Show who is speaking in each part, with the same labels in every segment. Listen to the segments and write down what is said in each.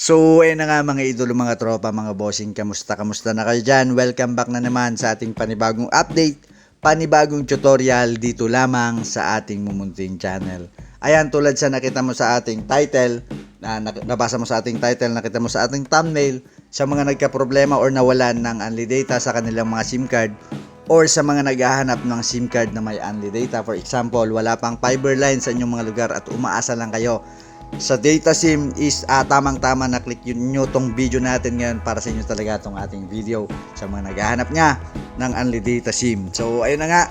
Speaker 1: So, ayun na nga mga idolo, mga tropa, mga bossing, kamusta, kamusta na kayo dyan? Welcome back na naman sa ating panibagong update, panibagong tutorial dito lamang sa ating Mumunting channel. Ayan, tulad sa nakita mo sa ating title, na nabasa mo sa ating title, nakita mo sa ating thumbnail, sa mga nagka-problema or nawalan ng unli data sa kanilang mga SIM card, or sa mga naghahanap ng SIM card na may unli data. For example, wala pang fiber line sa inyong mga lugar at umaasa lang kayo sa data sim is ah, tamang-tama na click yun nyo tong video natin ngayon para sa inyo talaga tong ating video sa mga naghahanap nga ng Unli Data SIM. So ayun na nga.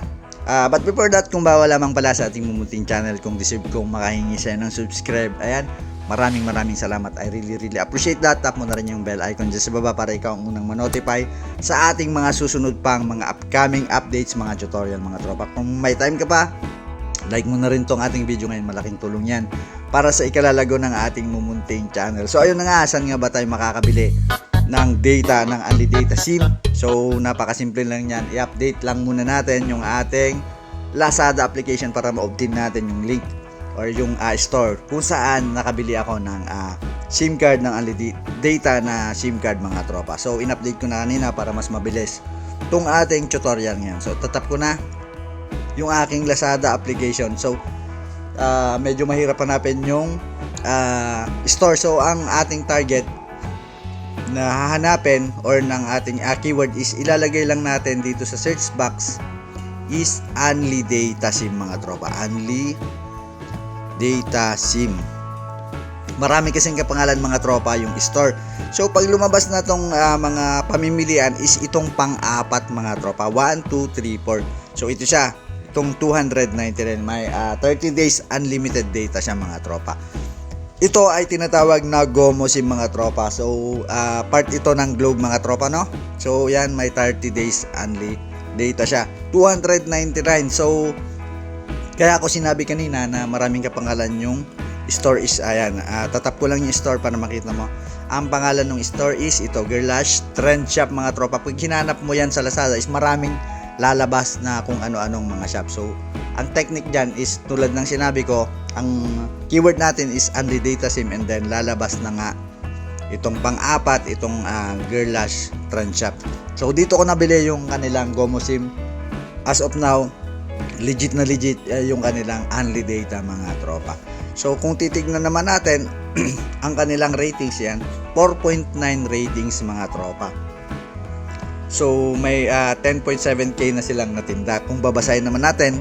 Speaker 1: Ah, but before that, kung bawa lamang pala sa ating mumuting channel, kung deserve kong makahingi sa'yo ng subscribe, ayan, maraming maraming salamat. I really really appreciate that. Tap mo na rin yung bell icon dyan sa baba para ikaw ang unang manotify sa ating mga susunod pang mga upcoming updates, mga tutorial, mga tropa. Kung may time ka pa, like mo na rin tong ating video ngayon, malaking tulong yan para sa ikalalago ng ating mumunting channel. So ayun na nga, saan nga ba tayo makakabili ng data ng Unli Data SIM? So napakasimple lang yan, i-update lang muna natin yung ating Lazada application para ma-obtain natin yung link or yung ah, store kung saan nakabili ako ng ah, SIM card ng Unli Data na SIM card mga tropa. So in-update ko na kanina para mas mabilis tong ating tutorial ngayon. So tatap ko na yung aking Lazada application. So ah, medyo mahirap hanapin yung ah, store. So, ang ating target na hahanapin or ng ating ah, keyword is ilalagay lang natin dito sa search box is Unli Data SIM mga tropa. Unli Data SIM. Marami kasing kapangalan mga tropa yung store. So pag lumabas na tong ah, mga pamimilian is itong pang-apat mga tropa. 1, 2, 3, 4. So ito siya. Itong 299 may ah, 30 days unlimited data siya mga tropa. Ito ay tinatawag na Gomo SIM mga tropa. So ah, part ito ng Globe mga tropa no. So yan may 30 days only data siya. 299. So kaya ako sinabi kanina na maraming kapangalan yung store is ayan. ah, tatap ko lang yung store para makita mo. Ang pangalan ng store is ito, Girlash Trend Shop mga tropa. Pag hinanap mo yan sa Lazada is maraming lalabas na kung ano-anong mga shop. So, ang technique dyan is tulad ng sinabi ko, ang keyword natin is Unli Data SIM and then lalabas na nga itong pang-apat, itong uh, Girlash Trend Shop. So, dito ko nabili yung kanilang Gomo SIM. As of now, legit na legit eh, yung kanilang Unli Data mga tropa. So kung titignan naman natin ang kanilang ratings yan, 4.9 ratings mga tropa. So may ah, 10.7k na silang natinda. Kung babasahin naman natin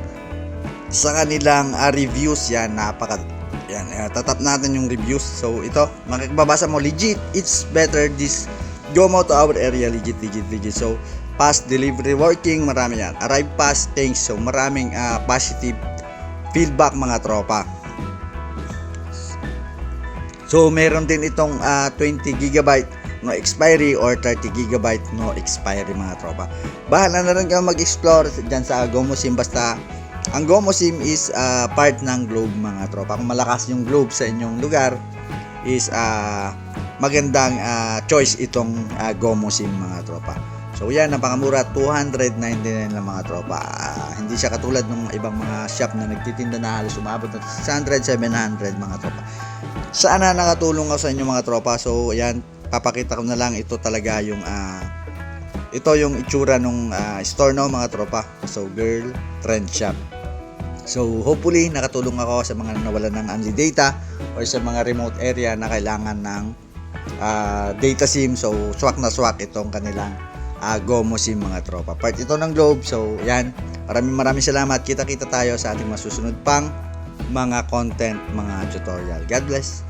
Speaker 1: sa kanilang ah, reviews yan, napaka yan, eh, tatap natin yung reviews. So ito, makikababasa mo legit, it's better this go mo to our area legit legit legit. So fast delivery working, marami yan. Arrive fast, thanks. So maraming ah, positive feedback mga tropa. So meron din itong ah, 20 gigabyte no expiry or 30 gigabyte no expiry mga tropa. Bahala na rin kayo mag-explore dyan sa Gomo SIM basta ang Gomo SIM is ah, part ng Globe mga tropa. Kung malakas yung Globe sa inyong lugar is ah, magandang ah, choice itong ah, Gomo SIM mga tropa. So yan, napakamura, 299 lang mga tropa. Ah, hindi siya katulad ng ibang mga shop na nagtitinda na halos umabot ng 600, 700 mga tropa. Sana nakatulong ako sa inyo mga tropa. So ayan, papakita ko na lang ito talaga yung ah, ito yung itsura nung ah, store no mga tropa. So girl trend shop. So hopefully nakatulong ako sa mga nawalan ng unli data or sa mga remote area na kailangan ng ah, data sim. So swak na swak itong kanilang ah, Gomo SIM mga tropa. Part ito ng Globe. So yan, maraming maraming salamat. Kita-kita tayo sa ating masusunod pang mga content, mga tutorial. God bless.